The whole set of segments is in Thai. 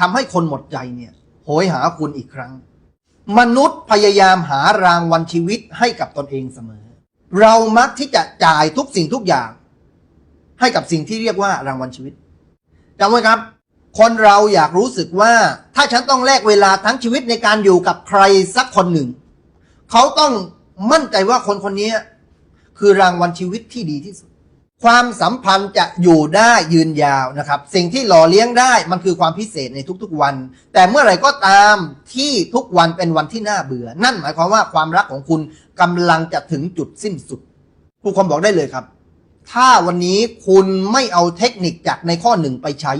ทำให้คนหมดใจเนี่ยโหยหาคุณอีกครั้ง มนุษย์พยายามหารางวัลชีวิตให้กับตนเองเสมอ เรามักที่จะจ่ายทุกสิ่งทุกอย่าง ให้กับสิ่งที่เรียกว่ารางวัลชีวิตจำไว้ครับ คนเราอยากรู้สึกว่า ถ้าฉันต้องแลกเวลาทั้งชีวิตในการอยู่กับใครสักคนหนึ่ง เขาต้องมั่นใจว่าคนคนนี้คือรางวัลชีวิตที่ดีที่สุด ความสัมพันธ์จะอยู่ได้ยืนยาวนะครับ สิ่งที่หล่อเลี้ยงได้มันคือความพิเศษในทุกๆวัน แต่เมื่อไหร่ก็ตามที่ทุกวันเป็นวันที่น่าเบื่อ นั่นหมายความว่าความรักของคุณกำลังจะถึงจุดสิ้นสุดครูคมบอกได้เลยครับ ถ้าวันนี้คุณไม่เอาเทคนิคจากในข้อหนึ่งไปใช้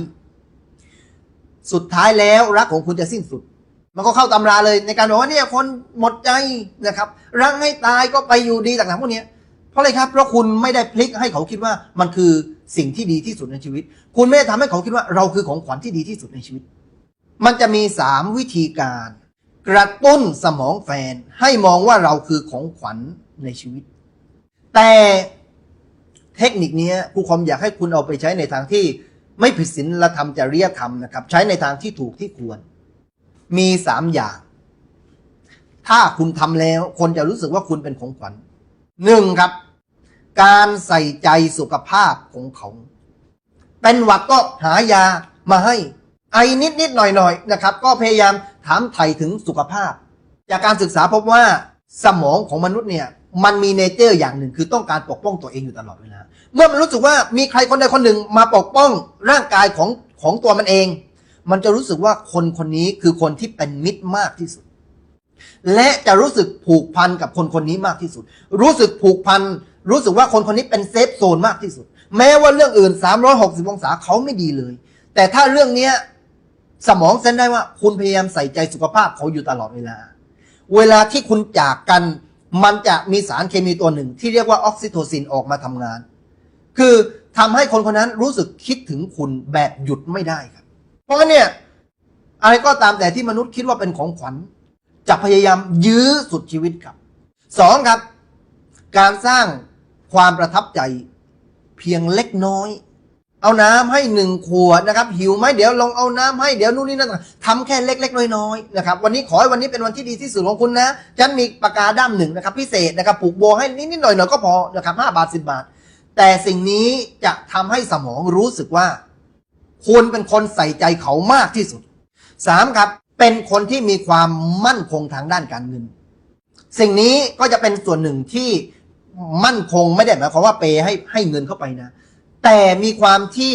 สุดท้ายแล้วรักของคุณจะสิ้นสุด มันก็เข้าตำราเลยในการบอกว่าเนี่ยคนหมดใจนะครับ รักให้ตายก็ไปอยู่ดีต่างๆพวกเนี้ย ราะอะไรครับเพราะคุณไม่ได้พลิกให้เขาคิดว่ามันคือสิ่งที่ดีที่สุดในชีวิต คุณไม่ได้ทำให้เขาคิดว่าเราคือของขวัญที่ดีที่สุดในชีวิต มันจะมีสามวิธีการ กระตุ้นสมองแฟนให้มองว่าเราคือของขวัญในชีวิต แต่เทคนิคนี้ครูคอมอยากให้คุณเอาไปใช้ในทางที่ไม่ผิดศีลธรรมจริยธรรมนะครับ ใช้ในทางที่ถูกที่ควร มีสามอย่าง ถ้าคุณทำแล้ว คนจะรู้สึกว่าคุณเป็นของขวัญหนึ่งครับ การใส่ใจสุขภาพของเขา เป็นหวัดก็หายามาให้ ไอนิดนิดๆหน่อยหน่อยๆนะครับ ก็พยายามถามไถ่ถึงสุขภาพ จากการศึกษาพบว่าสมองของมนุษย์เนี่ยมันมีเนเจอร์อย่างหนึ่งคือต้องการปกป้องตัวเองอยู่ตลอดเวลา เมื่อมันรู้สึกว่ามีใครคนใดคนหนึ่งมาปกป้องร่างกายของของตัวมันเอง มันจะรู้สึกว่าคนคนนี้คือคนที่เป็นมิตรมากที่สุด และจะรู้สึกผูกพันกับคนคนนี้มากที่สุด รู้สึกผูกพัน รู้สึกว่าคนคนนี้เป็นเซฟโซนมากที่สุด แม้ว่าเรื่องอื่น 360 องศาเขาไม่ดีเลย แต่ถ้าเรื่องเนี้ยสมองเซนได้ว่าคุณพยายามใส่ใจสุขภาพเขาอยู่ตลอดเวลา เวลาที่คุณจากกันมันจะมีสารเคมีตัวหนึ่ง ที่เรียกว่าออกซิโทซินออกมาทำงาน คือทำให้คนคนนั้นรู้สึกคิดถึงคุณแบบหยุดไม่ได้ครับ เพราะงั้นเนี่ยอะไรก็ตามแต่ที่มนุษย์คิดว่าเป็นของขวัญจะพยายามยื้อสุดชีวิตครับสองครับ การสร้าง ความประทับใจเพียงเล็กน้อย เอาน้ำให้หนึ่งขวดนะครับ หิวไหมเดี๋ยวลองเอาน้ำให้เดี๋ยวนู่นนี่นั่นทำแค่เล็ก ๆ น้อยๆนะครับ วันนี้ขอให้วันนี้เป็นวันที่ดีที่สุดของคุณนะฉันมีปากกาด้ามหนึ่งนะครับ พิเศษนะครับผูกโบให้นิดๆหน่อยๆก็พอนะครับห้าบาทสิบาท แต่สิ่งนี้จะทำให้สมองรู้สึกว่าคุณเป็นคนใส่ใจเขามากที่สุดสามครับ เป็นคนที่มีความมั่นคงทางด้านการเงิน สิ่งนี้ก็จะเป็นส่วนหนึ่งที่ มั่นคงไม่ได้หมายความว่าเปย์ให้ให้เงินเข้าไปนะ แต่มีความที่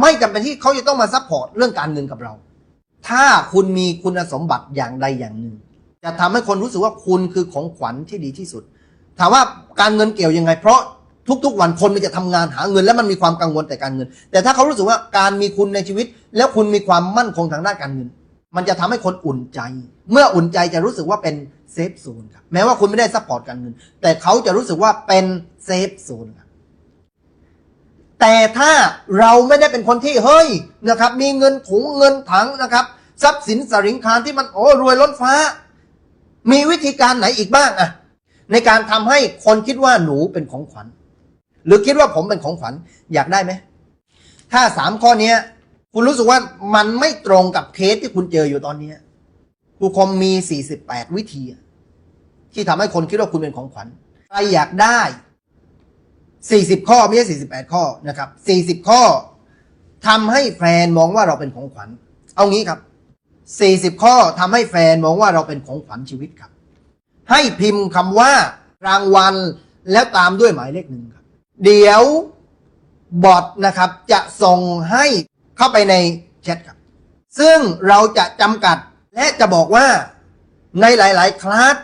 ไม่จำเป็นที่เขาจะต้องมาซัพพอร์ตเรื่องการเงินกับเรา ถ้าคุณมีคุณสมบัติอย่างใดอย่างหนึ่ง จะทำให้คนรู้สึกว่าคุณคือของขวัญที่ดีที่สุด ถามว่าการเงินเกี่ยวยังไง เพราะทุกๆวันคนมันจะทำงานหาเงิน แล้วมันมีความกังวลแต่การเงิน แต่ถ้าเขารู้สึกว่าการมีคุณในชีวิต แล้วคุณมีความมั่นคงทางด้านการเงิน มันจะทำให้คนอุ่นใจ เมื่ออุ่นใจจะรู้สึกว่าเป็น เซฟโซนครับ แม้ว่าคุณไม่ได้ซัพพอร์ตการเงิน แต่เขาจะรู้สึกว่าเป็นเซฟโซนครับ แต่ถ้าเราไม่ได้เป็นคนที่เฮ้ยนะครับ มีเงินถุงเงินถังนะครับ ทรัพย์สินสริงคารที่มันโอ้รวยล้นฟ้า มีวิธีการไหนอีกบ้างอะในการทำให้คนคิดว่าหนูเป็นของขวัญ หรือคิดว่าผมเป็นของขวัญอยากได้ไหมถ้าสามข้อเนี้ยคุณรู้สึกว่ามันไม่ตรงกับเคสที่คุณเจออยู่ตอนเนี้ ยครูคมมี 48 วิธี ที่ทำให้คนคิดว่าคุณเป็นของขวัญใครอยากได้ 40 ข้อไม่ใช่ 48 ข้อนะครับ 40 ข้อทำให้แฟนมองว่าเราเป็นของขวัญ เอางี้ครับ 40 ข้อทำให้แฟนมองว่าเราเป็นของขวัญชีวิตครับ ให้พิมพ์คำว่ารางวัลแล้วตามด้วยหมายเลขหนึ่งครับ เดี๋ยวบอทนะครับจะส่งให้เข้าไปในแชทครับ ซึ่งเราจะจำกัด และจะบอกว่าในหลาย ๆ คลาส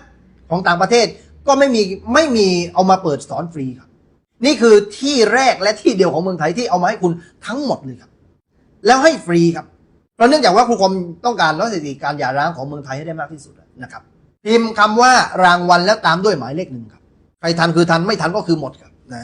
ของต่างประเทศก็ไม่มีไม่มีเอามาเปิดสอนฟรีครับ นี่คือที่แรกและที่เดียวของเมืองไทยที่เอามาให้คุณทั้งหมดเลยครับ แล้วให้ฟรีครับเพราะเนื่องจากว่าครูคมต้องการลดสถิติการหย่าร้างของเมืองไทยให้ได้มากที่สุดนะครับพิมพ์คำว่ารางวัลแล้วตามด้วยหมายเลขหนึ่งครับใครทันคือทันไม่ทันก็คือหมดครับนะ